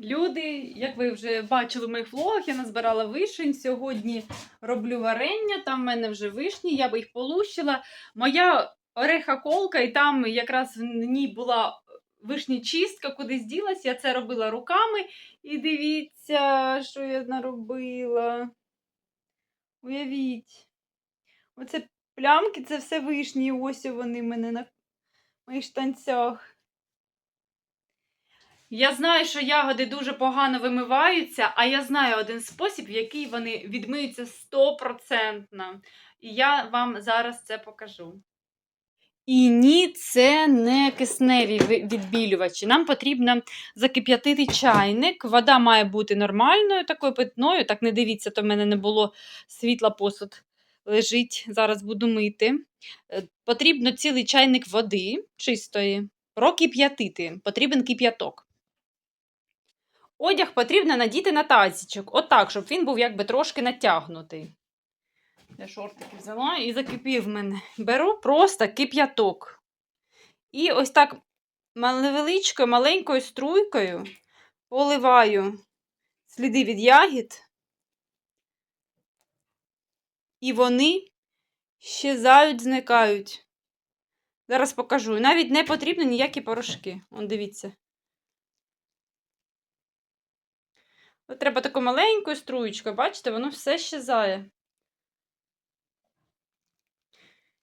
Люди, як ви вже бачили в моїх влогах, я назбирала вишень. Сьогодні роблю варення, там в мене вже вишні, я би їх полущила. Моя ореха-колка, і там якраз в ній була вишні чистка, кудись ділась. Я це робила руками. І дивіться, що я наробила. Уявіть. Оце плямки, це все вишні. Ось вони в мене на моїх штанцях. Я знаю, що ягоди дуже погано вимиваються, а я знаю один спосіб, в який вони відмиються стопроцентно. І я вам зараз це покажу. І ні, це не кисневі відбілювачі. Нам потрібно закип'ятити чайник. Вода має бути нормальною, такою питною. Так не дивіться, то в мене не було світла посуд лежить. Зараз буду мити. Е, Потрібно цілий чайник води чистої. Прокип'ятити. Потрібен кип'яток. Одяг потрібно надіти на тазічок. Отак, щоб він був якби трошки натягнутий. Я шортики взяла і закипів мене. Беру просто кип'яток. І ось так невеличкою, маленькою струйкою поливаю сліди від ягід. І вони щезають, зникають. Зараз покажу. Навіть не потрібно ніякі порошки. Он дивіться. От треба таку маленькою струєчкою, бачите, воно все щезає.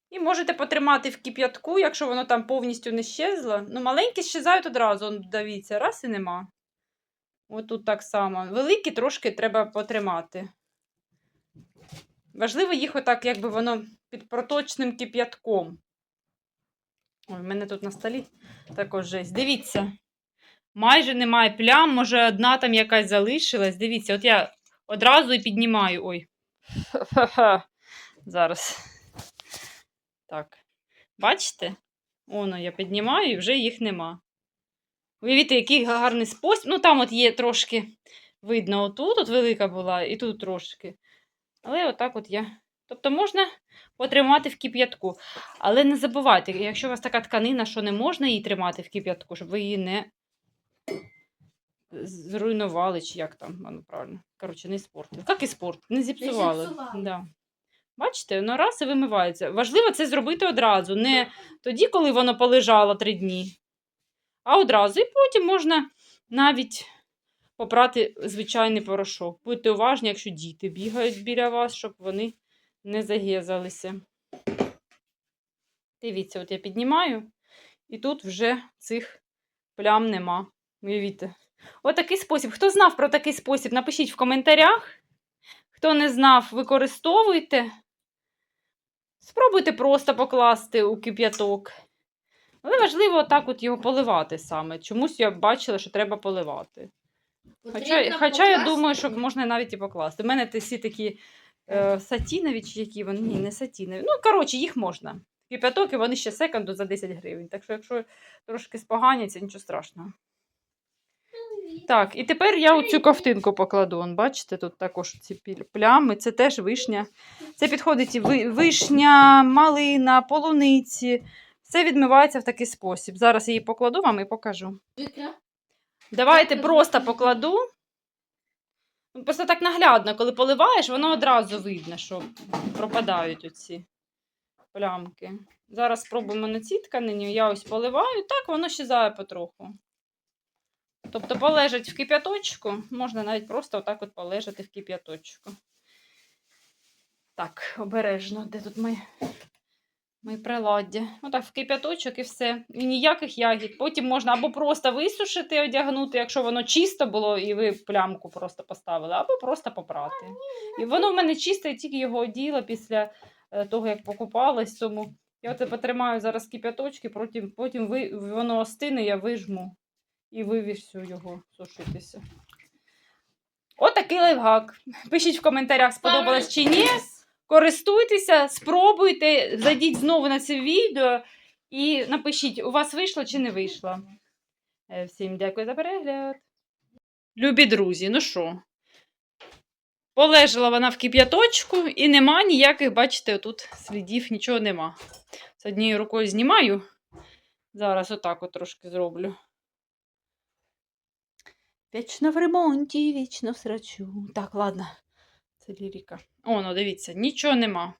І можете потримати в кип'ятку, якщо воно там повністю не щезло. Ну, маленькі щезають одразу, дивіться, раз і нема. От тут так само. Великі трошки треба потримати. Важливо їх отак, якби воно під проточним кип'ятком. Ой, в мене тут на столі також жесть. Дивіться. Майже немає плям, може, одна там якась залишилась. Дивіться, от я одразу і піднімаю. Ой. Зараз. Так. Бачите? Воно я піднімаю і вже їх нема. Уявіть, який гарний спосіб. Ну, там от є трошки видно, отут от велика була, і тут трошки. Але отак от я. Тобто можна потримати в кип'ятку. Але не забувайте, якщо у вас така тканина, що не можна її тримати в кип'ятку, щоб ви її не зруйнували, чи як там воно правильно. Коротше, не спортили. Як і спорт, не зіпсували. зіпсували. Да. Бачите, воно раз і вимивається. Важливо це зробити одразу, не тоді, коли воно полежало три дні, а одразу. І потім можна навіть попрати звичайний порошок. Будьте уважні, якщо діти бігають біля вас, щоб вони не загезалися. Дивіться, от я піднімаю, і тут вже цих плям нема. Уявіть. Отакий спосіб. Хто знав про такий спосіб, напишіть в коментарях. Хто не знав, використовуйте. Спробуйте просто покласти у кип'яток. Але важливо отак от його поливати саме. Чомусь я бачила, що треба поливати. Хоча, хоча я думаю, що можна навіть і покласти. У мене всі такі е, сатінові, чи які вони. Ні, не сатінові. Ну, коротше, їх можна. Кип'яток, і вони ще секунду за 10 гривень. Так що, якщо трошки споганяться, нічого страшного. Так, і тепер я оцю ковтинку покладу. Вон, бачите, тут також ці плями. Це теж вишня. Це підходить і вишня, малина, полуниці. Все відмивається в такий спосіб. Зараз я її покладу вам і покажу. Давайте просто покладу. Ну, Просто так наглядно, коли поливаєш, воно одразу видно, що пропадають оці плямки. Зараз спробуємо на цій тканині. Я ось поливаю, так воно щезає потроху. Тобто полежать в кип'яточку, можна навіть просто отак от полежати в кип'яточку. Так, обережно, де тут моє, моє приладдя. Отак, в кип'яточок і все. І ніяких ягід. Потім можна або просто висушити, одягнути, якщо воно чисто було, і ви плямку просто поставили, або просто попрати. І воно в мене чисте, я тільки його оділа після е, того, як покупалась. Тому я оце потримаю зараз кип'яточки, потім, потім ви, воно остине, я вижму і вивісю його сушитися. Отакий лайфхак. Пишіть в коментарях, сподобалось чи ні. Користуйтеся, спробуйте, зайдіть знову на це відео і напишіть, у вас вийшло чи не вийшло. Е, Всім дякую за перегляд. Любі друзі, ну що? Полежала вона в кип'яточку і нема ніяких, бачите, тут слідів, нічого нема. З однією рукою знімаю. Зараз отак от трошки зроблю. Вічно в ремонті, вічно в срачу. Так, ладно. Це лірика. О, ну дивіться, нічого нема.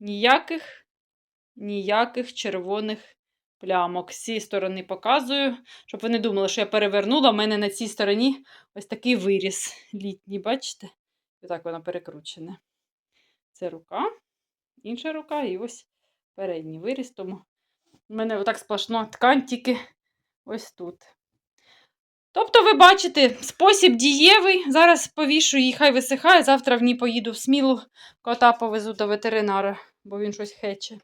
Ніяких, ніяких червоних плямок. З цієї сторони показую, щоб ви не думали, що я перевернула. У мене на цій стороні ось такий виріс літній, бачите? І так воно перекручене. Це рука, інша рука і ось передній виріс. Тому в мене отак сплошна ткань тільки ось тут. Тобто, ви бачите, спосіб дієвий. Зараз повішу її, хай висихає. Завтра в ній поїду в смілу, кота повезу до ветеринара, бо він щось хече.